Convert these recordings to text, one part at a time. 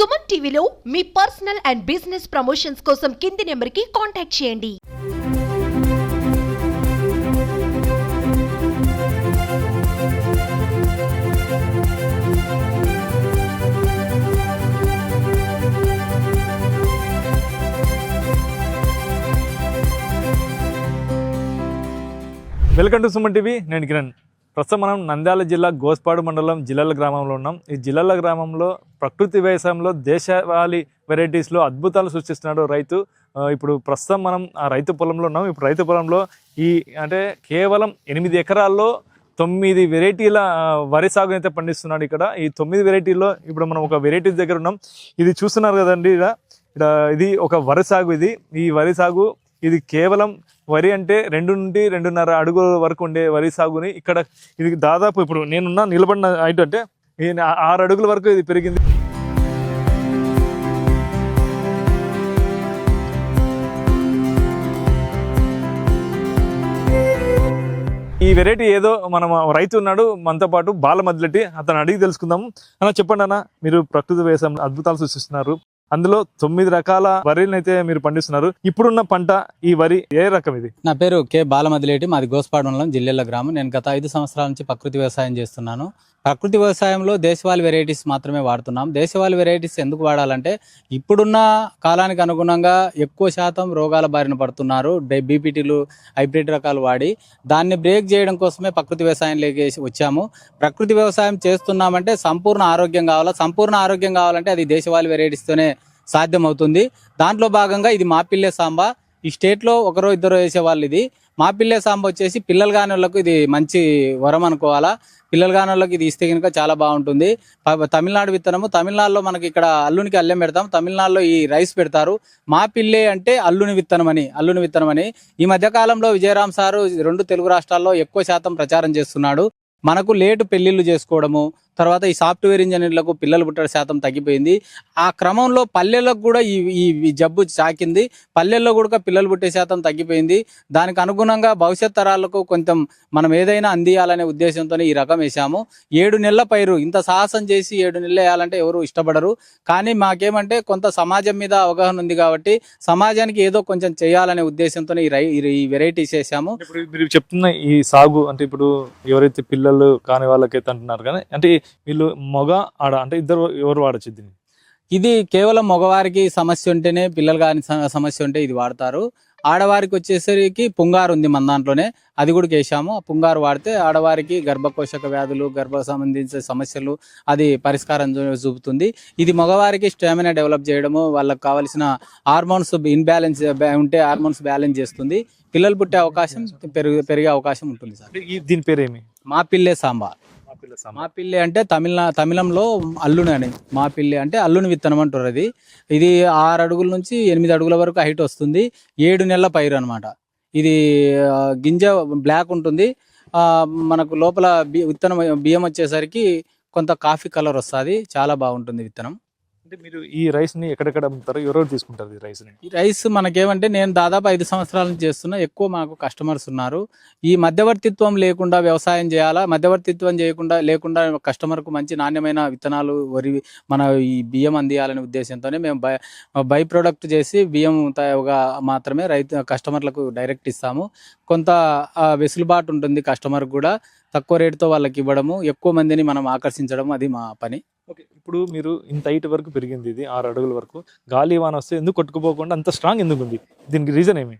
సుమన్ టీవీలో మీ personal and business promotions కోసం కింది నెంబర్కి కాంటాక్ట్ చేయండి. వెల్కమ్ టు సుమన్ టీవీ నేను కిరణ్. ప్రస్తుతం మనం నంద్యాల జిల్లా గోస్పాడు మండలం జిల్లల గ్రామంలో ఉన్నాం. ఈ జిల్లల గ్రామంలో ప్రకృతి వ్యవసాయంలో దేశవాళీ వెరైటీస్లో అద్భుతాలు సృష్టిస్తున్నాడు రైతు. ఇప్పుడు ప్రస్తుతం మనం ఆ రైతు పొలంలో ఉన్నాం. ఇప్పుడు రైతు పొలంలో ఈ అంటే కేవలం ఎనిమిది ఎకరాల్లో తొమ్మిది వెరైటీల వరి సాగునైతే అయితే పండిస్తున్నాడు ఇక్కడ. ఈ తొమ్మిది వెరైటీల్లో ఇప్పుడు మనం ఒక వెరైటీ దగ్గర ఉన్నాం. ఇది చూస్తున్నారు కదండి ఇక్కడ ఇది ఒక వరి సాగు ఇది. ఈ వరి సాగు ఇది కేవలం వరి అంటే రెండు నుండి రెండున్నర అడుగుల వరకు ఉండే వరి సాగుని ఇక్కడ ఇది దాదాపు ఇప్పుడు నేనున్న నిలబడిన హైట్ అంటే ఆరు అడుగుల వరకు ఇది పెరిగింది. ఈ వెరైటీ ఏదో మనం రైతు ఉన్నాడు మనతో పాటు బాల మద్లెట్టి అతను అడిగి తెలుసుకుందాం. అన్న చెప్పండి అన్న మీరు ప్రకృతి వ్యవసాయం అద్భుతాలు సృష్టిస్తున్నారు. అందులో తొమ్మిది రకాల వరిని అయితే మీరు పండిస్తున్నారు. ఇప్పుడున్న పంట ఈ వరి ఏ రకం ఇది? నా పేరు కె బాలమదిలేటి మాది గోస్పాడు మండలం జిల్లెల గ్రామం. నేను గత ఐదు సంవత్సరాల నుంచి ప్రకృతి వ్యవసాయం చేస్తున్నాను. ప్రకృతి వ్యవసాయంలో దేశవాళీ వెరైటీస్ మాత్రమే వాడుతున్నాం. దేశవాళీ వెరైటీస్ ఎందుకు వాడాలంటే ఇప్పుడున్న కాలానికి అనుగుణంగా ఎక్కువ శాతం రోగాల బారిన పడుతున్నారు. బీపీటీలు హైబ్రిడ్ రకాలు వాడి దాన్ని బ్రేక్ చేయడం కోసమే ప్రకృతి వ్యవసాయంలోకి వచ్చాము. ప్రకృతి వ్యవసాయం చేస్తున్నామంటే సంపూర్ణ ఆరోగ్యం కావాలా? సంపూర్ణ ఆరోగ్యం కావాలంటే అది దేశవాళీ వెరైటీస్తోనే సాధ్యమవుతుంది. దాంట్లో భాగంగా ఇది మాపిల్లే సాంబా. ఈ స్టేట్లో ఒకరో ఇద్దరు వేసేవాళ్ళు ఇది. మాపిల్లె సాంబ వచ్చేసి పిల్లలు కాని వాళ్ళకు ఇది మంచి వరం అనుకోవాలా? పిల్లలు కాని వాళ్ళకి ఇది ఇస్తే కనుక చాలా బాగుంటుంది. తమిళనాడు విత్తనము తమిళనాడులో మనకి ఇక్కడ అల్లునికి అల్లెం పెడతాం. తమిళనాడులో ఈ రైస్ పెడతారు. మా పిల్లే అంటే అల్లుని విత్తనం అని అల్లుని విత్తనం అని ఈ మధ్యకాలంలో విజయరామ్ సారు రెండు తెలుగు రాష్ట్రాల్లో ఎక్కువ శాతం ప్రచారం చేస్తున్నాడు. మనకు లేటు పెళ్ళిళ్ళు చేసుకోవడము తర్వాత ఈ సాఫ్ట్వేర్ ఇంజనీర్లకు పిల్లలు పుట్టడం శాతం తగ్గిపోయింది. ఆ క్రమంలో పల్లెలకు కూడా ఈ ఈ జబ్బు చాకింది. పల్లెల్లో కూడా పిల్లలు పుట్టే శాతం తగ్గిపోయింది. దానికి అనుగుణంగా భవిష్యత్ తరాలకు కొంచెం మనం ఏదైనా అందియాలనే ఉద్దేశంతో ఈ రకం వేసాము ఏడు నెలల పైరు ఇంత సాహసం చేసి ఏడు నెలలు వేయాలంటే ఎవరు ఇష్టపడరు. కానీ మాకేమంటే కొంత సమాజం మీద అవగాహన ఉంది కాబట్టి సమాజానికి ఏదో కొంచెం చేయాలనే ఉద్దేశంతో ఈ రై ఈ వెరైటీస్ వేసాము ఇప్పుడు మీరు చెప్తున్న ఈ సాగు అంటే ఇప్పుడు ఎవరైతే పిల్లలు కాని వాళ్ళకైతే అంటున్నారు కానీ అంటే వీళ్ళు మగ ఆడ అంటే ఇద్దరు ఎవరు వాడచ్చు దీన్ని? ఇది కేవలం మగవారికి సమస్య ఉంటేనే పిల్లలు కాని సమస్య ఉంటే ఇది వాడతారు. ఆడవారికి వచ్చేసరికి పుంగారు ఉంది మన దాంట్లోనే. అది కూడా వేసాము ఆ పుంగారు వాడితే ఆడవారికి గర్భకోశక వ్యాధులు గర్భ సంబంధించిన సమస్యలు అది పరిష్కారం చూపుతుంది. ఇది మగవారికి స్టామినా డెవలప్ చేయడము వాళ్ళకి కావాల్సిన హార్మోన్స్ ఇన్బ్యాలెన్స్ ఉంటే హార్మోన్స్ బ్యాలెన్స్ చేస్తుంది. పిల్లలు పుట్టే అవకాశం పెరుగు పెరిగే అవకాశం ఉంటుంది సార్. దీని పేరేమి? మా పిల్లే సాంబార్. మాపిల్లి అంటే తమిళ తమిళంలో అల్లుని అని. మా పిల్లి అంటే అల్లుని విత్తనం అంటారు అది. ఇది ఆరు అడుగుల నుంచి ఎనిమిది అడుగుల వరకు హైట్ వస్తుంది. ఏడు నెలల పైరు అనమాట ఇది గింజ బ్లాక్ ఉంటుంది. మనకు లోపల బి- విత్తనం బియ్యం వచ్చేసరికి కొంత కాఫీ కలర్ వస్తుంది. చాలా బాగుంటుంది విత్తనం. అంటే మీరు ఈ రైస్ని ఎక్కడెక్కడ అమ్ముతారు ఎవరెవరు తీసుకుంటారు ఈ రైస్ని ఈ రైస్ మనకేమంటే నేను దాదాపు ఐదు సంవత్సరాల నుంచి చేస్తున్నా. ఎక్కువ మాకు కస్టమర్స్ ఉన్నారు. ఈ మధ్యవర్తిత్వం లేకుండా వ్యవసాయం చేయాలా? మధ్యవర్తిత్వం చేయకుండా లేకుండా కస్టమర్కు మంచి నాణ్యమైన విత్తనాలు వరి మన ఈ బియ్యం అందియాలనే ఉద్దేశంతోనే మేము బై బై ప్రోడక్ట్ చేసి బియ్యం తయారుగా మాత్రమే రైతు కస్టమర్లకు డైరెక్ట్ ఇస్తాము. కొంత వెసులుబాటు ఉంటుంది కస్టమర్ కూడా. తక్కువ రేటుతో వాళ్ళకి ఇవ్వడము ఎక్కువ మందిని మనం ఆకర్షించడం అది మా పని. ఓకే ఇప్పుడు మీరు ఇంత హైట్ వరకు పెరిగింది ఇది ఆరు అడుగుల వరకు. గాలి వాన వస్తే ఎందుకు కొట్టుకుపోకుండా అంత స్ట్రాంగ్ ఎందుకు ఉంది? దీనికి రీజన్ ఏమి?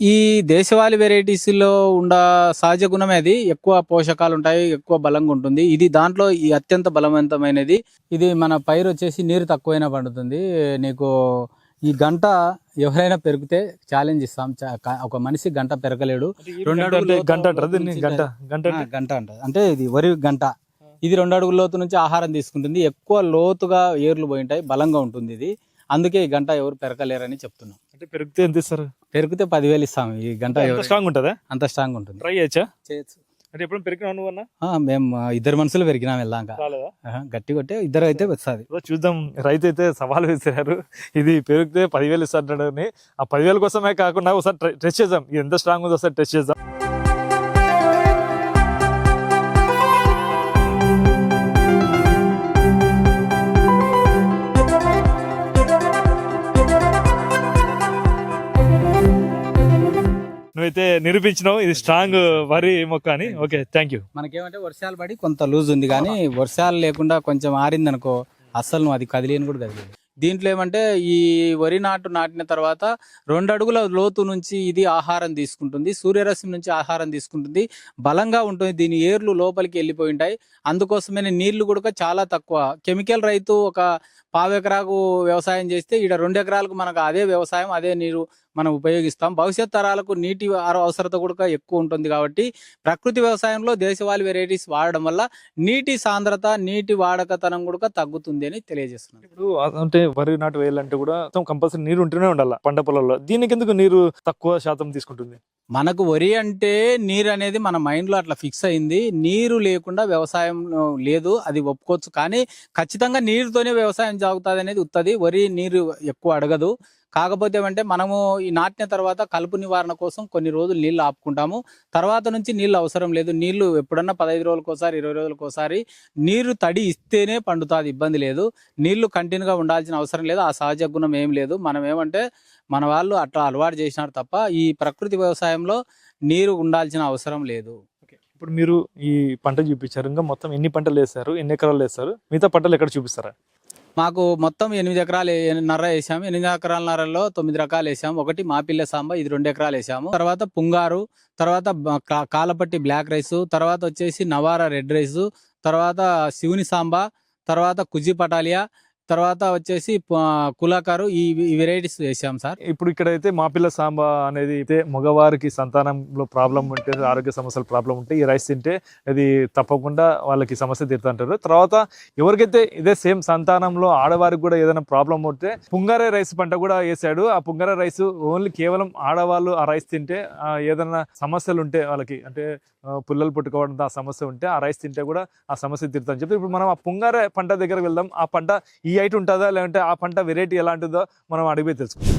ఈ దేశవాళీ వెరైటీస్లో ఉండ సహజ గుణమే అది ఎక్కువ పోషకాలు ఉంటాయి ఎక్కువ బలంగా ఉంటుంది. ఇది దాంట్లో ఈ అత్యంత బలవంతమైనది. ఇది మన పైరు వచ్చేసి నీరు తక్కువైనా పండుతుంది. నీకు ఈ గంట ఎవరైనా పెరిగితే ఛాలెంజ్ ఇస్తాం. ఒక మనిషి గంట పెరగలేడు. రెండు గంట గంట? గంట. అంట? అంటే ఇది వరి గంట. ఇది రెండు అడుగుల లోతు నుంచి ఆహారం తీసుకుంటుంది. ఎక్కువ లోతుగా ఏర్లు పోయి ఉంటాయి బలంగా ఉంటుంది ఇది. అందుకే ఈ గంట ఎవరు పెరగలేరని చెప్తున్నాం. అంటే పెరిగితే ఎంత ఇస్తారు? పెరిగితే పదివేలు ఇస్తాం ఈ గంట స్ట్రాంగ్ ఉంటుందా? అంత స్ట్రాంగ్ ఉంటుంది. ట్రై చేయొచ్చా? చేయొచ్చు. అంటే ఎప్పుడు పెరిగినావు నువ్వు అన్న? ఆ, మేము ఇద్దరు మనుషులు పెరిగినాం వెళ్ళాక గట్టి కొట్టే ఇద్దరు అయితే వస్తుంది. చూద్దాం. రైతు అయితే సవాల్ వేసారు ఇది పెరిగితే పదివేలు ఇస్తాడని ఆ పదివేల కోసమే కాకుండా ఒకసారి టెస్ట్ చేద్దాం. ఇది ఎంత స్ట్రాంగ్ ఉందో ఒకసారి టెస్ట్ చేద్దాం. నువ్వైతే నిరూపించినావు. ఇది స్ట్రాంగ్ వరి మొక్క అని. ఓకే థ్యాంక్ యూ మనకేమంటే వర్షాలు పడి కొంత లూజ్ ఉంది కానీ వర్షాలు లేకుండా కొంచెం ఆరిందనుకో అస్సలు నువ్వు అది కదిలేని కూడా కదిలేదు. దీంట్లో ఏమంటే ఈ వరి నాటు నాటిన తర్వాత రెండు అడుగుల లోతు నుంచి ఇది ఆహారం తీసుకుంటుంది. సూర్యరశ్మి నుంచి ఆహారం తీసుకుంటుంది. బలంగా ఉంటుంది. దీని ఏర్లు లోపలికి వెళ్ళిపోయి ఉంటాయి. అందుకోసమే నీళ్ళు కూడా చాలా తక్కువ. కెమికల్ రైతు ఒక పావు ఎకరాకు వ్యవసాయం చేస్తే ఈడ రెండు ఎకరాలకు మనకు అదే వ్యవసాయం అదే నీరు మనం ఉపయోగిస్తాం. భవిష్యత్ తరాలకు నీటి అవ- అవసరత కూడా ఎక్కువ ఉంటుంది కాబట్టి ప్రకృతి వ్యవసాయంలో దేశవాళీ వెరైటీస్ వాడడం వల్ల నీటి సాంద్రత నీటి వాడకతనం కూడా తగ్గుతుంది అని తెలియజేస్తున్నాను ఇప్పుడు అంటే వరి నాటు వేయాలంటే కూడా కంపల్సరీ నీరు ఉంటూనే ఉండాలి పంట పొలంలో దీనికి ఎందుకు నీరు తక్కువ శాతం తీసుకుంటుంది? మనకు వరి అంటే నీరు అనేది మన మైండ్లో అట్లా ఫిక్స్ అయింది. నీరు లేకుండా వ్యవసాయం లేదు అది ఒప్పుకోవచ్చు. కానీ ఖచ్చితంగా నీరుతోనే వ్యవసాయం సాగుతుంది అనేది ఉత్తది. వరి నీరు ఎక్కువ అడగదు. కాకపోతే ఏమంటే మనము ఈ నాటిన తర్వాత కలుపు నివారణ కోసం కొన్ని రోజులు నీళ్ళు ఆపుకుంటాము. తర్వాత నుంచి నీళ్ళు అవసరం లేదు. నీళ్ళు ఎప్పుడన్నా పదహైదు రోజులకోసారి ఇరవై రోజులకోసారి నీరు తడి ఇస్తేనే పండుతుంది ఇబ్బంది లేదు. నీళ్ళు కంటిన్యూగా ఉండాల్సిన అవసరం లేదు. ఆ సహజ గుణం ఏం లేదు. మనం ఏమంటే మన వాళ్ళు అట్లా అలవాటు చేసినారు తప్ప ఈ ప్రకృతి వ్యవసాయంలో నీరు ఉండాల్సిన అవసరం లేదు. ఇప్పుడు మీరు ఈ పంట చూపించారు. ఇంకా మొత్తం ఎన్ని పంటలు వేస్తారు ఎన్ని ఎకరాలు వేస్తారు మిగతా పంటలు ఎక్కడ చూపిస్తారా? మాకు మొత్తం ఎనిమిది ఎకరాలు నర్ర వేసాము. ఎనిమిది ఎకరాల నర్రలో తొమ్మిది రకాలు వేసాము. ఒకటి మాపిల్ల సాంబ ఇది రెండు ఎకరాలు వేసాము. తర్వాత పుంగారు తర్వాత కాలపట్టి బ్లాక్ రైస్ తర్వాత వచ్చేసి నవారా రెడ్ రైస్ తర్వాత శివుని సాంబ తర్వాత కుజి పటాలియా తర్వాత వచ్చేసి కులాకారు ఈ వెరైటీస్ వేసాం సార్. ఇప్పుడు ఇక్కడైతే మాపిల్ల సాంబా అనేది అయితే మగవారికి సంతానంలో ప్రాబ్లం ఉంటే ఆరోగ్య సమస్యలు ప్రాబ్లం ఉంటే ఈ రైస్ తింటే అది తప్పకుండా వాళ్ళకి సమస్య తీరుతుంటారు తర్వాత ఎవరికైతే ఇదే సేమ్ సంతానంలో ఆడవారికి కూడా ఏదైనా ప్రాబ్లం ఉంటే పుంగారే రైస్ పంట కూడా వేసాడు. ఆ పుంగారే రైస్ ఓన్లీ కేవలం ఆడవాళ్ళు ఆ రైస్ తింటే ఆ, ఏదైనా సమస్యలు ఉంటే వాళ్ళకి అంటే పుల్లలు పుట్టుకోవడం ఆ సమస్య ఉంటే ఆ రైస్ తింటే కూడా ఆ సమస్య తీరుతుందని చెప్పి ఇప్పుడు మనం ఆ పుంగారే పంట దగ్గర వెళ్దాం. ఆ పంట ఈ హైట్ ఉంటుందా? లేదంటే ఆ పంట వెరైటీ ఎలాంటిదో మనం అడిగి తెలుసుకుందాం.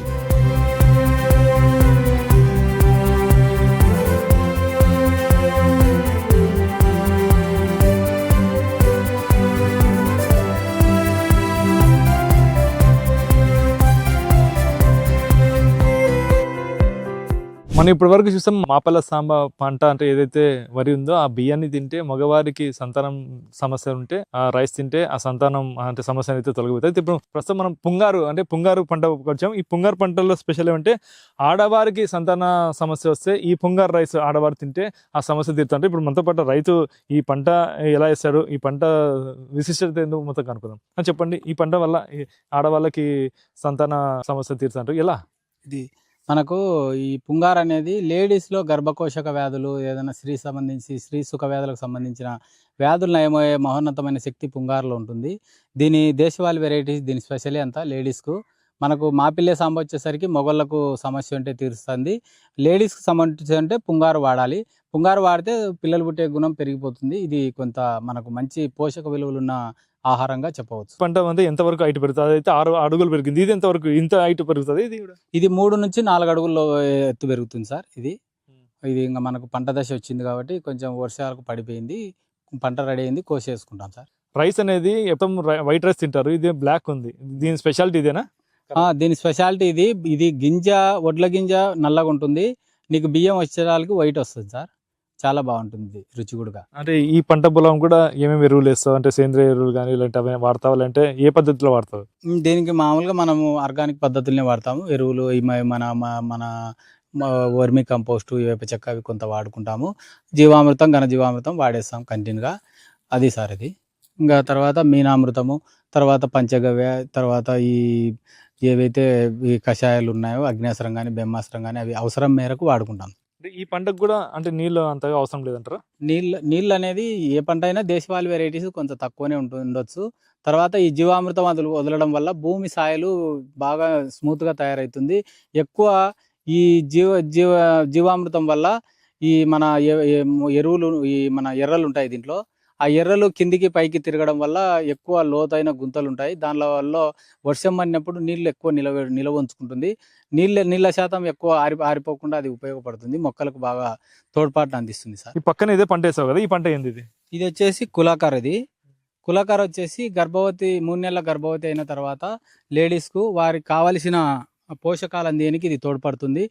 మనం ఇప్పటి వరకు చూస్తాం మాపల సాంబ పంట అంటే ఏదైతే వరి ఉందో ఆ బియ్యాన్ని తింటే మగవారికి సంతానం సమస్య ఉంటే ఆ రైస్ తింటే ఆ సంతానం అంటే సమస్య అయితే తొలగిపోతుంది ఇప్పుడు ప్రస్తుతం మనం పుంగారు అంటే పుంగారు పంట వచ్చాం ఈ పుంగారు పంటలో స్పెషల్ ఏమంటే ఆడవారికి సంతాన సమస్య వస్తే ఈ పుంగారు రైస్ ఆడవారు తింటే ఆ సమస్య తీరుతుంటే ఇప్పుడు మనతో పాటు రైతు ఈ పంట ఎలా వేస్తాడు ఈ పంట విశిష్టత ఎందుకు మొత్తం కనుక్కుందాం. చెప్పండి ఈ పంట వల్ల ఈ ఆడవాళ్ళకి సంతాన సమస్య తీరుతుంటారు. ఎలా? ఇది మనకు ఈ పుంగార్ అనేది లేడీస్లో గర్భకోశక వ్యాధులు ఏదైనా స్త్రీ సంబంధించి స్త్రీ సుఖ వ్యాధులకు సంబంధించిన వ్యాధులు నయమయ్యే మహోన్నతమైన శక్తి పుంగారులో ఉంటుంది. దీని దేశవాళీ వెరైటీస్ దీని స్పెషలే అంతా లేడీస్కు మనకు మాపిల్లే సాంబ వచ్చేసరికి మొగళ్ళకు సమస్య ఉంటే తీరుస్తుంది. లేడీస్కి సంబంధించి అంటే పుంగారు వాడాలి. పుంగారు వాడితే పిల్లలు పుట్టే గుణం పెరిగిపోతుంది. ఇది కొంత మనకు మంచి పోషక విలువలున్న ఆహారంగా చెప్పవచ్చు. పంట అంటే ఎంతవరకు హైట్ పెరుగుతుంది? అదైతే ఆరు అడుగులు పెరిగింది. ఇది ఎంతవరకు ఇంత హైట్ పెరుగుతుంది? ఇది ఇది మూడు నుంచి నాలుగు అడుగుల్లో ఎత్తు పెరుగుతుంది సార్ ఇది. ఇది ఇంకా మనకు పంట దశ వచ్చింది కాబట్టి కొంచెం వర్షాలకు పడిపోయింది. పంట రెడీ అయింది. కోసేసుకుంటాం సార్. రైస్ అనేది మొత్తం వైట్ రైస్ తింటారు. ఇది బ్లాక్ ఉంది. దీని స్పెషాలిటీ ఇదేనా? దీని స్పెషాలిటీ ఇది. ఇది గింజ వడ్ల గింజ నల్లగా ఉంటుంది నీకు బియ్యం వచ్చేదానికి వైట్ వస్తుంది సార్. చాలా బాగుంటుంది రుచి కూడా. అంటే ఈ పంట పొలం కూడా ఏమేమి ఎరువులు వేస్తావు? అంటే సేంద్రియ ఎరువులు కానీ ఇలాంటి అవి వాడతావు? లేదంటే ఏ పద్ధతిలో వాడతావు? దీనికి మామూలుగా మనము ఆర్గానిక్ పద్ధతులనే వాడతాము. ఎరువులు మన మన వర్మి కంపోస్ట్ వేప చెక్క అవి కొంత వాడుకుంటాము. జీవామృతం ఘన జీవామృతం వాడేస్తాం కంటిన్యూగా. అది సార్ ఇది. ఇంకా తర్వాత మీనామృతము తర్వాత పంచగవ్య తర్వాత ఈ ఏవైతే ఈ కషాయాలు ఉన్నాయో అగ్నేశ్వరం కానీ బ్రహ్మాస్త్రం కానీ అవి అవసరం మేరకు వాడుకుంటాం. అంటే ఈ పంటకు కూడా అంటే నీళ్ళు అంతగా అవసరం లేదంటారా? నీళ్ళు నీళ్ళు అనేది ఏ పంట అయినా దేశవాళీ వెరైటీస్ కొంత తక్కువనే ఉండొచ్చు. తర్వాత ఈ జీవామృతం వదల వదలడం వల్ల భూమి సాయలు బాగా స్మూత్గా తయారవుతుంది. ఎక్కువ ఈ జీవ జీవ జీవామృతం వల్ల ఈ మన ఎరువులు ఈ మన ఎర్రలు ఉంటాయి దీంట్లో. ఆ ఎర్రలు కిందికి పైకి తిరగడం వల్ల ఎక్కువ లోతైన గుంతలు ఉంటాయి దానివల్ల వర్షం పడినప్పుడు నీళ్ళు ఎక్కువ నిలవ నిలవ ఉంచుకుంటుంది. నీళ్ళ నీళ్ళ శాతం ఎక్కువ ఆరి ఆరిపోకుండా అది ఉపయోగపడుతుంది. మొక్కలకు బాగా తోడ్పాటును అందిస్తుంది సార్. ఈ పక్కన ఇదే పంట వేసావు కదా ఈ పంట ఏంది ఇది? ఇది వచ్చేసి కులాకార్ ఇది. కులాకార్ వచ్చేసి గర్భవతి మూడు నెలల గర్భవతి అయిన తర్వాత లేడీస్కు వారికి కావలసిన పోషకాలు అందేనికి ఇది తోడ్పడుతుంది?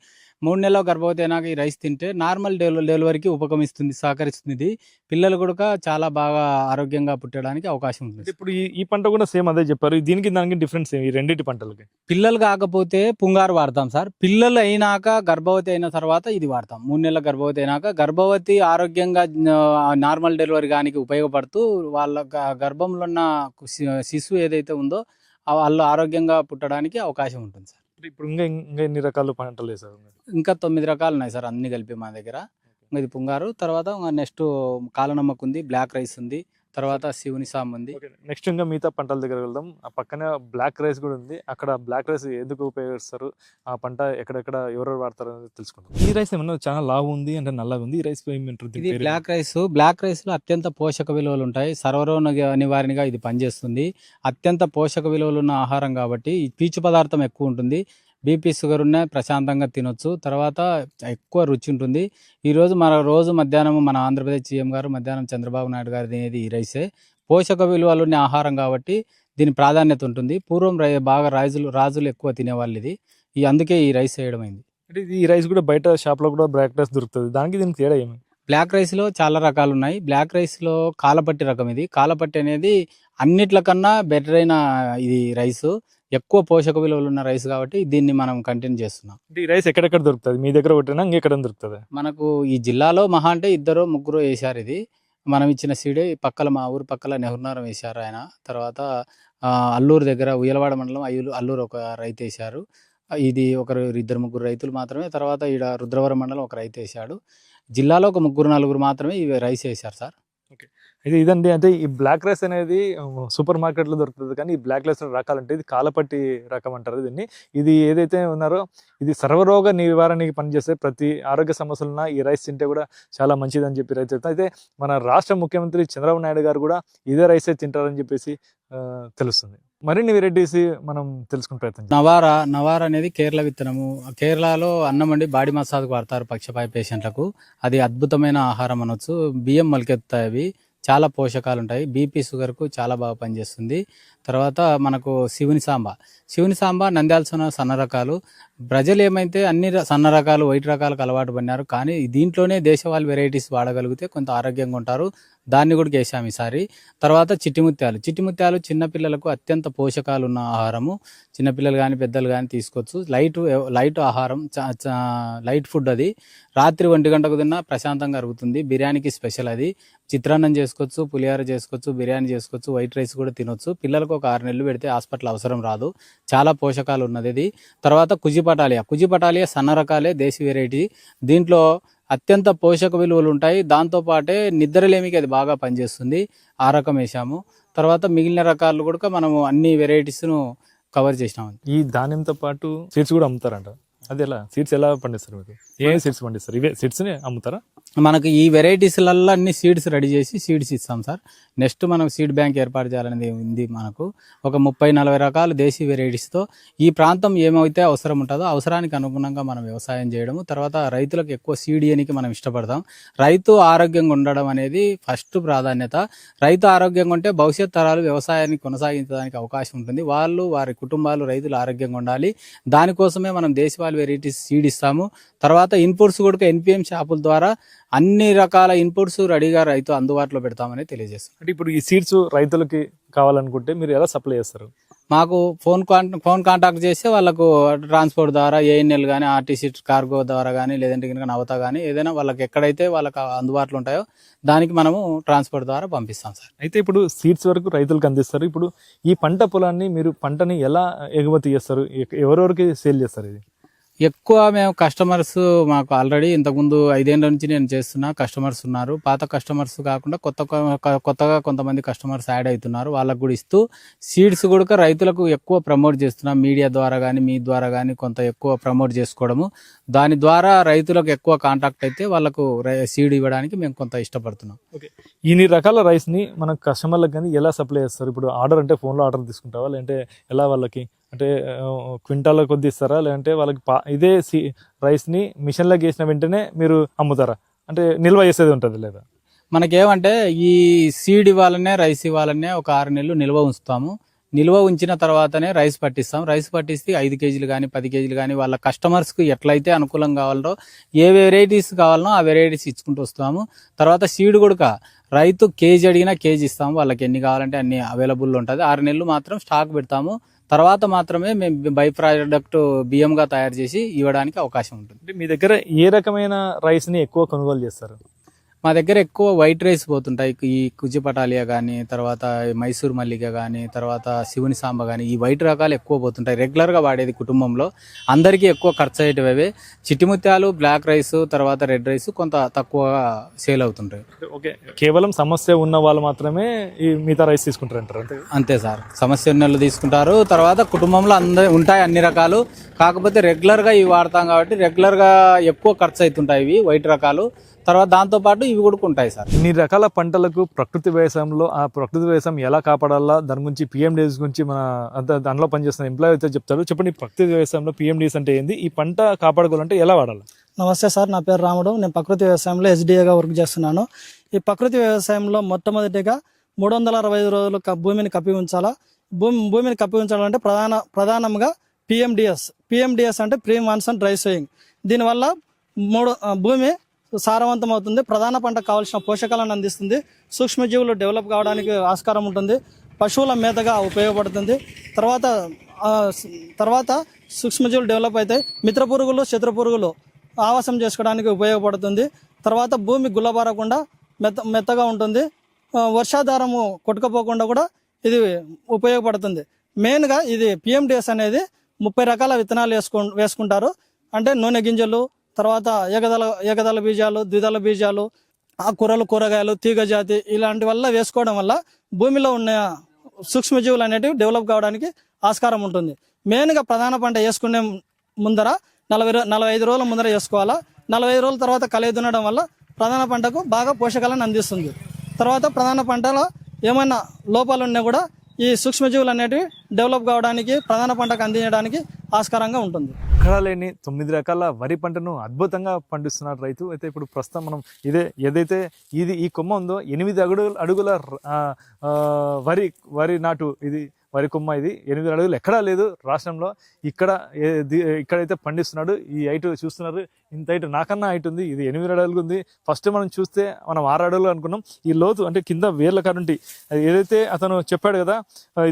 మూడు నెలల గర్భవతి అయినాక ఈ రైస్ తింటే నార్మల్ డెలివరీ డెలివరీకి ఉపగమిస్తుంది సహకరిస్తుంది ఇది. పిల్లలు కూడా చాలా బాగా ఆరోగ్యంగా పుట్టడానికి అవకాశం ఉంటుంది ఇప్పుడు ఈ పంట కూడా సేమ్ అదే చెప్పారు. దీనికి దానికి డిఫరెన్స్ ఈ రెండింటి పంటలకి. పిల్లలు కాకపోతే పుంగారు వాడతాం సార్. పిల్లలు అయినాక గర్భవతి అయిన తర్వాత ఇది వాడతాం. మూడు నెలల గర్భవతి అయినాక గర్భవతి ఆరోగ్యంగా నార్మల్ డెలివరీ గానికి ఉపయోగపడుతూ వాళ్ళ గర్భంలో ఉన్న శిశువు ఏదైతే ఉందో వాళ్ళు ఆరోగ్యంగా పుట్టడానికి అవకాశం ఉంటుంది సార్. ఇప్పుడు ఇంకా ఇంకా ఎన్ని రకాల పంటలు వేసారు ఇంకా తొమ్మిది రకాలు ఉన్నాయి సార్ అన్ని కలిపి మా దగ్గర. ఇది పుంగారు తర్వాత నెక్స్ట్ కాలనమ్మకు ఉంది బ్లాక్ రైస్ ఉంది తర్వాత శివుని సామ్ ఉంది. నెక్స్ట్ ఇంకా మిగతా పంటల దగ్గర వెళ్దాం. ఆ పక్కనే బ్లాక్ రైస్ కూడా ఉంది. అక్కడ బ్లాక్ రైస్ ఎందుకు ఉపయోగిస్తారు? ఆ పంట ఎక్కడెక్కడ ఎవరెవరు వాడతారు అనేది తెలుసుకుందాం. ఈ రైస్ ఏమన్నా చాలా లావు ఉంది అంటే నల్లగా ఉంది. ఈ రైస్ ఇది బ్లాక్ రైస్. బ్లాక్ రైస్లో అత్యంత పోషక విలువలు ఉంటాయి. సర్వరోగ నివారణగా ఇది పనిచేస్తుంది. అత్యంత పోషక విలువలు ఉన్న ఆహారం కాబట్టి ఈ పీచు పదార్థం ఎక్కువ ఉంటుంది. బీపీ షుగర్ ఉన్న ప్రశాంతంగా తినొచ్చు. తర్వాత ఎక్కువ రుచి ఉంటుంది. ఈ రోజు మన రోజు మధ్యాహ్నం మన ఆంధ్రప్రదేశ్ సీఎం గారు మధ్యాహ్నం చంద్రబాబు నాయుడు గారు తినేది ఈ రైసే. పోషక విలువలు ఉన్న ఆహారం కాబట్టి దీని ప్రాధాన్యత ఉంటుంది. పూర్వం రై బాగా రాజులు రాజులు ఎక్కువ తినేవాళ్ళు ఇది. ఈ అందుకే ఈ రైస్ వేయడం అయింది అంటే ఈ రైస్ కూడా బయట షాప్లో కూడా బ్లాక్ రైస్ దొరుకుతుంది. దానికి దీనికి తేడా ఏమి? బ్లాక్ రైస్లో చాలా రకాలు ఉన్నాయి. బ్లాక్ రైస్లో కాలపట్టి రకం ఇది. కాలపట్టి అనేది అన్నిట్లకన్నా బెటర్ అయిన ఇది రైస్. ఎక్కువ పోషక విలువలు ఉన్న రైస్ కాబట్టి దీన్ని మనం కంటిన్యూ చేస్తున్నాం. అంటే ఈ రైస్ ఎక్కడెక్కడ దొరుకుతుంది? మీ దగ్గర ఒకటేనా ఇంకెక్కడ దొరుకుతుంది? మనకు ఈ జిల్లాలో మహా అంటే ఇద్దరు ముగ్గురు వేశారు ఇది. మనం ఇచ్చిన సీడే పక్కల మా ఊరు పక్కల నెహ్రునారం వేశారు ఆయన. తర్వాత అల్లూరు దగ్గర ఉయ్యలవాడ మండలం అయ్యూరు అల్లూరు ఒక రైతు వేశారు. ఇది ఒకరు ఇద్దరు ముగ్గురు రైతులు మాత్రమే. తర్వాత ఈడ రుద్రవరం మండలం ఒక రైతు వేశాడు. జిల్లాలో ఒక ముగ్గురు నలుగురు మాత్రమే ఇవి రైస్ వేశారు సార్. అయితే ఇదండి. అంటే ఈ బ్లాక్ రైస్ అనేది సూపర్ మార్కెట్లో దొరుకుతుంది. కానీ ఈ బ్లాక్ రైస్ రకాలు అంటే ఇది కాలపట్టి రకం అంటారు దీన్ని. ఇది ఏదైతే ఉన్నారో ఇది సర్వరోగ నివారణకి పనిచేస్తే ప్రతి ఆరోగ్య సమస్యలున్న ఈ రైస్ తింటే కూడా చాలా మంచిది అని చెప్పి రైతు చెప్తారు. అయితే మన రాష్ట్ర ముఖ్యమంత్రి చంద్రబాబు నాయుడు గారు కూడా ఇదే రైసే తింటారని చెప్పేసి తెలుస్తుంది. మరిన్ని వెరైటీస్ మనం తెలుసుకునే ప్రయత్నం నవారా నవారా అనేది కేరళ విత్తనము. కేరళలో అన్నం అండి బాడీ మసాజ్ వాడతారు పక్షపాయ పేషెంట్లకు. అది అద్భుతమైన ఆహారం అనొచ్చు. బియ్యం మొలకెత్తాయి అవి. చాలా పోషకాలు ఉంటాయి బీపీ షుగర్కు చాలా బాగా పనిచేస్తుంది. తర్వాత మనకు శివుని సాంబ. శివుని సాంబ నంద్యాల సొన సన్న రకాలు. ప్రజలు ఏమైతే అన్ని సన్న రకాలు వైట్ రకాలకు అలవాటు పడినారు. కానీ దీంట్లోనే దేశవాళి వెరైటీస్ వాడగలిగితే కొంత ఆరోగ్యంగా ఉంటారు. దాన్ని కూడా వేసాము ఈసారి. తర్వాత చిట్టిముత్యాలు. చిట్టిముత్యాలు చిన్నపిల్లలకు అత్యంత పోషకాలు ఉన్న ఆహారము చిన్నపిల్లలు కానీ పెద్దలు కానీ తీసుకోవచ్చు. లైట్ లైట్ ఆహారం చా- చా- లైట్ ఫుడ్ అది. రాత్రి ఒంటి గంటకు తిన్నా ప్రశాంతంగా అరుగుతుంది. బిర్యానీకి స్పెషల్ అది. చిత్రాన్నం చేసుకోవచ్చు పులిహార చేసుకోవచ్చు బిర్యానీ చేసుకోవచ్చు వైట్ రైస్ కూడా తినొచ్చు. పిల్లలకు ఒక ఆరు నెలలు పెడితే హాస్పిటల్ అవసరం రాదు. చాలా పోషకాలు ఉన్నది ఇది. తర్వాత కుజిపటాలియా. కుజిపటాలియా సన్న రకాలే దేశీ వెరైటీ. దీంట్లో అత్యంత పోషక విలువలు ఉంటాయి. దాంతోపాటే నిద్రలేమికి అది బాగా పనిచేస్తుంది. ఆ రకం వేసాము తర్వాత మిగిలిన రకాలు కూడా మనము అన్ని వెరైటీస్ను కవర్ చేసినాము. ఈ ధాన్యంతో పాటు సీడ్స్ కూడా అమ్ముతారంట. అది ఎలా? సీడ్స్ ఎలా పండిస్తారు మీరు ఏ సీడ్స్ పండిస్తారు? ఇవే సీడ్స్ అమ్ముతారా? మనకు ఈ వెరైటీస్లలో అన్ని సీడ్స్ రెడీ చేసి సీడ్స్ ఇస్తాం సార్. నెక్స్ట్ మనం సీడ్ బ్యాంక్ ఏర్పాటు చేయాలనేది ఉంది మనకు. ఒక ముప్పై నలభై రకాల దేశీ వెరైటీస్తో ఈ ప్రాంతం ఏమైతే అవసరం ఉంటుందో అవసరానికి అనుగుణంగా మనం వ్యవసాయం చేయడము తర్వాత రైతులకు ఎక్కువ సీడ్ ఇయనికి మనం ఇష్టపడతాం. రైతు ఆరోగ్యంగా ఉండడం అనేది ఫస్ట్ ప్రాధాన్యత. రైతు ఆరోగ్యంగా ఉంటే భవిష్యత్ తరాలు వ్యవసాయాన్ని కొనసాగించడానికి అవకాశం ఉంటుంది. వాళ్ళు వారి కుటుంబాలు రైతులు ఆరోగ్యంగా ఉండాలి. దానికోసమే మనం దేశవాళీ వెరైటీస్ సీడ్ ఇస్తాము. తర్వాత ఇన్పుట్స్ కూడా ఎన్పిఎం షాపుల ద్వారా అన్ని రకాల ఇన్పుట్స్ రెడీగా రైతు అందుబాటులో పెడతామని తెలియజేస్తాం అంటే ఇప్పుడు ఈ సీడ్స్ రైతులకి కావాలనుకుంటే మీరు ఎలా సప్లై చేస్తారు? మాకు ఫోన్ ఫోన్ కాంటాక్ట్ చేస్తే వాళ్ళకు ట్రాన్స్పోర్ట్ ద్వారా ఏఎన్ఎల్ కానీ ఆర్టీసీ కార్గో ద్వారా కానీ లేదంటే కనుక నవత కానీ ఏదైనా వాళ్ళకి ఎక్కడైతే వాళ్ళకి అందుబాటులో ఉంటాయో దానికి మనము ట్రాన్స్పోర్ట్ ద్వారా పంపిస్తాం సార్. అయితే ఇప్పుడు సీడ్స్ వరకు రైతులకు అందిస్తారు. ఇప్పుడు ఈ పంట పొలాన్ని మీరు పంటని ఎలా ఎగుమతి చేస్తారు? ఎవరెవరికి సేల్ చేస్తారు ఇది? ఎక్కువ మేము కస్టమర్స్ మాకు ఆల్రెడీ ఇంతకుముందు ఐదేళ్ళ నుంచి నేను చేస్తున్నా కస్టమర్స్ ఉన్నారు. పాత కస్టమర్స్ కాకుండా కొత్త కొ- కొత్తగా కొంతమంది కస్టమర్స్ యాడ్ అవుతున్నారు. వాళ్ళకు కూడా ఇస్తూ సీడ్స్ కూడా రైతులకు ఎక్కువ ప్రమోట్ చేస్తున్నాం. మీడియా ద్వారా కానీ మీ ద్వారా కానీ కొంత ఎక్కువ ప్రమోట్ చేసుకోవడము. దాని ద్వారా రైతులకు ఎక్కువ కాంటాక్ట్ అయితే వాళ్ళకు సీడ్ ఇవ్వడానికి మేము కొంత ఇష్టపడుతున్నాం. ఇన్ని రకాల రైస్ని మన కస్టమర్లకు కానీ ఎలా సప్లై చేస్తారు? ఇప్పుడు ఆర్డర్ అంటే ఫోన్లో ఆర్డర్ తీసుకుంటావా? లేదంటే ఎలా వాళ్ళకి అంటే క్వింటాల కొద్ది ఇస్తారా లేదంటే వాళ్ళకి పా- ఇదే సి రైస్ని మిషన్లోకి వేసిన వెంటనే మీరు అమ్ముతారా? అంటే నిల్వ చేసేది ఉంటుంది లేదా? మనకేమంటే ఈ సీడ్ ఇవ్వాలనే రైస్ ఇవ్వాలనే ఒక ఆరు నెలలు నిల్వ ఉంచుతాము. నిల్వ ఉంచిన తర్వాతనే రైస్ పట్టిస్తాం. రైస్ పట్టిస్తే ఐదు కేజీలు కానీ పది కేజీలు కానీ వాళ్ళ కస్టమర్స్కి ఎట్లయితే అనుకూలం కావాలో ఏ వెరైటీస్ కావాలనో ఆ వెరైటీస్ ఇచ్చుకుంటూ వస్తాము. తర్వాత సీడ్ కూడా రైతు కేజీ అడిగినా కేజీ ఇస్తాము. వాళ్ళకి ఎన్ని కావాలంటే అన్ని అవైలబుల్ ఉంటుంది. ఆరు నెలలు మాత్రం స్టాక్ పెడతాము. తర్వాత మాత్రమే మేము బై ప్రోడక్ట్ బియ్యంగా తయారు చేసి ఇవ్వడానికి అవకాశం ఉంటుంది. మీ దగ్గర ఏ రకమైన రైస్ని ఎక్కువ కొనుగోలు చేస్తారు? మా దగ్గర ఎక్కువ వైట్ రైస్ పోతుంటాయి. ఈ కుజ్జి పటాలియా కానీ తర్వాత మైసూర్ మల్లిక కానీ తర్వాత శివుని సాంబ కానీ ఈ వైట్ రకాలు ఎక్కువ పోతుంటాయి. రెగ్యులర్గా వాడేది కుటుంబంలో. అందరికీ ఎక్కువ ఖర్చు అయ్యేటివి చిట్టిముత్యాలు బ్లాక్ రైస్ తర్వాత రెడ్ రైస్ కొంత తక్కువగా సేల్ అవుతుంటాయి. ఓకే. కేవలం సమస్య ఉన్న వాళ్ళు మాత్రమే ఈ మిగతా రైస్ తీసుకుంటారు? అంతే సార్. సమస్య ఉన్న వాళ్ళు తీసుకుంటారు. తర్వాత కుటుంబంలో అందరు ఉంటాయి అన్ని రకాలు. కాకపోతే రెగ్యులర్గా ఇవి వాడతాం కాబట్టి రెగ్యులర్గా ఎక్కువ ఖర్చు అవుతుంటాయి ఇవి వైట్ రకాలు. తర్వాత దాంతోపాటు ఇవి కూడా ఉంటాయి సార్. ఇన్ని రకాల పంటలకు ప్రకృతి వ్యవసాయంలో ఆ ప్రకృతి వ్యవసాయం ఎలా కాపాడాలా? దాని గురించి పిఎండిఎస్ గురించి మన అంత దానిలో పనిచేస్తున్న ఎంప్లాయ్ అయితే చెప్తారు. చెప్పండి ప్రకృతి వ్యవసాయంలో పిఎండిఎస్ అంటే ఏంది? ఈ పంట కాపాడుకోవాలంటే ఎలా వాడాలి? నమస్తే సార్ నా పేరు రాముడు. నేను ప్రకృతి వ్యవసాయంలో ఎస్డిఏగా వర్క్ చేస్తున్నాను. ఈ ప్రకృతి వ్యవసాయంలో మొట్టమొదటిగా మూడు వందల అరవై ఐదు రోజులు క- భూమిని కప్పి ఉంచాలా? భూమి భూమిని కప్పి ఉంచాలంటే ప్రధాన ప్రధానంగా పిఎండిఎస్ పిఎండిఎస్ అంటే ప్రీ మాన్సన్ డ్రై సోయింగ్ దీనివల్ల మూడు భూమి సారవంతమవుతుంది. ప్రధాన పంట కావాల్సిన పోషకాలను అందిస్తుంది. సూక్ష్మజీవులు డెవలప్ కావడానికి ఆస్కారం ఉంటుంది. పశువుల మేతగా ఉపయోగపడుతుంది. తర్వాత తర్వాత సూక్ష్మజీవులు డెవలప్ అవుతాయి. మిత్ర పురుగులు శత్రు పురుగులు ఆవాసం చేసుకోవడానికి ఉపయోగపడుతుంది. తర్వాత భూమి గుల్లబారకుండా మెత్త మెత్తగా ఉంటుంది. వర్షాధారము కొట్టుకపోకుండా కూడా ఇది ఉపయోగపడుతుంది. మెయిన్గా ఇది పిఎండిఎస్ అనేది ముప్పై రకాల విత్తనాలు వేసుకు వేసుకుంటారు. అంటే నూనె గింజలు తర్వాత ఏకదళ ఏకదళ బీజాలు ద్విదళ బీజాలు ఆకుకూరలు కూరగాయలు తీగజాతి ఇలాంటి వల్ల వేసుకోవడం వల్ల భూమిలో ఉన్న సూక్ష్మజీవులు అనేటివి డెవలప్ కావడానికి ఆస్కారం ఉంటుంది. మెయిన్గా ప్రధాన పంట వేసుకునే ముందర నలభై నలభై ఐదు రోజుల ముందర వేసుకోవాలా? నలభై ఐదు రోజుల తర్వాత కలయి దున్నడం వల్ల ప్రధాన పంటకు బాగా పోషకాలను అందిస్తుంది. తర్వాత ప్రధాన పంటలో ఏమైనా లోపాలు ఉన్నా కూడా ఈ సూక్ష్మజీవులు అనేటివి డెవలప్ కావడానికి ప్రధాన పంటకు అందించడానికి ఆస్కారంగా ఉంటుంది. ఎక్కడా లేని తొమ్మిది రకాల వరి పంటను అద్భుతంగా పండిస్తున్నారు రైతు. అయితే ఇప్పుడు ప్రస్తుతం మనం ఇదే ఏదైతే ఇది ఈ కొమ్మ ఉందో ఎనిమిది అడుగుల అడుగుల వరి వరి నాటు ఇది వరి కొమ్మ ఇది ఎనిమిది అడుగులు ఎక్కడా లేదు రాష్ట్రంలో. ఇక్కడ ఇక్కడైతే పండిస్తున్నాడు ఈ హైట్ చూస్తున్నారు ఇంత హైట్ నాకన్నా హైట్ ఉంది ఇది ఎనిమిది అడుగులు ఉంది. ఫస్ట్ మనం చూస్తే మనం ఆరు అడుగులు అనుకున్నాం. ఈ లోతు అంటే కింద వేర్ల కరెంట్ అది ఏదైతే అతను చెప్పాడు కదా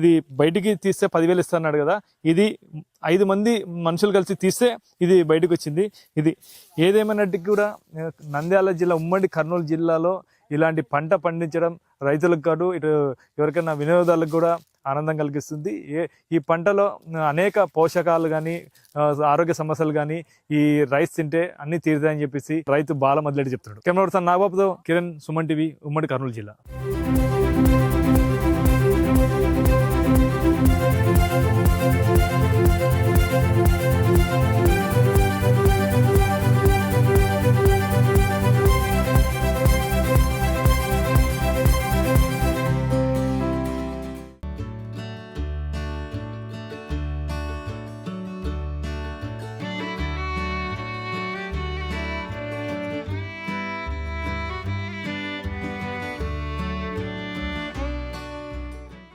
ఇది బయటికి తీస్తే పదివేలు ఇస్తాడు కదా ఇది ఐదు మంది మనుషులు కలిసి తీస్తే ఇది బయటకు వచ్చింది. ఇది ఏదేమైనట్టు కూడా నంద్యాల జిల్లా ఉమ్మడి కర్నూలు జిల్లాలో ఇలాంటి పంట పండించడం రైతులకు కాదు ఇటు ఎవరికైనా వినియోగదారులకు కూడా ఆనందం కలిగిస్తుంది. ఏ ఈ పంటలో అనేక పోషకాలు కానీ ఆరోగ్య సమస్యలు కానీ ఈ రైస్ తింటే అన్ని తీరుతాయని చెప్పేసి రైతు బాల మొదలెట్టి చెప్తున్నాడు. కెమెరా నాగబాబుతో కిరణ్ సుమన్ టీవీ ఉమ్మడి కర్నూలు జిల్లా.